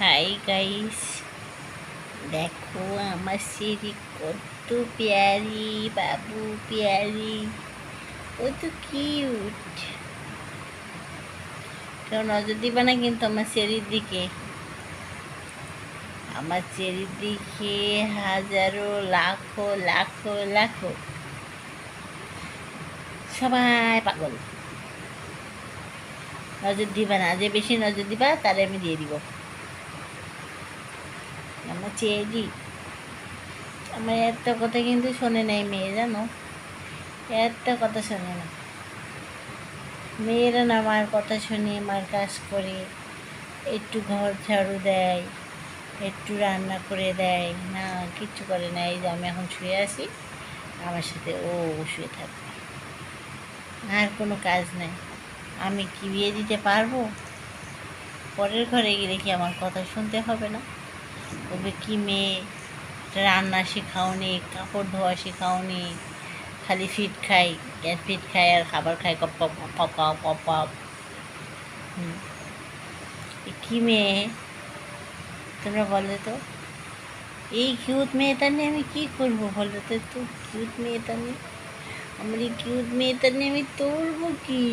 Hi guys দেখো আমার সিঁড়ি কত পেয়ারি, বাবু পেয়ারি। ও তো কিউট কেউ নজর দিবে না কিন্তু আমার চেরির দিকে। আমার চেরির দিকে হাজারো, লাখো লাখো লাখো। সবাই পাগল। নজর দিবা না, যে বেশি নজর দিবা, তারে আমি দিয়ে দিব। আমার চেরি আমার একটা কথা কিন্তু শোনে নাই মেয়ে জানো একটা কথা শোনে না মেয়েরা না আমার কথা শুনে মার কাজ করে একটু ঘর ঝাড়ু দেয় একটু রান্না করে দেয় না কিচ্ছু করে না এই যে আমি এখন শুয়ে আছি আমার সাথে ও শুয়ে থাকবে আর কোনো কাজ নেই আমি কি বিয়ে দিতে পারব পরের ঘরে গেলে কি আমার কথা শুনতে হবে না তবে কি মেয়ে? রান্না শেখাওনি, কাপড় ধোয়া শেখাওনি, খালি ফিট খাই গ্যাস ফিট খাই আর খাবার খাই কপ কপ কপ কি মেয়ে? তোমরা বলো তো। এই কিউট মেয়েটা নিয়ে আমি কি করব বলো তো? একটু কিউট মেয়েটা নিয়ে? আমার এই কিউট মেয়েটা নিয়ে আমি তুলবো কি?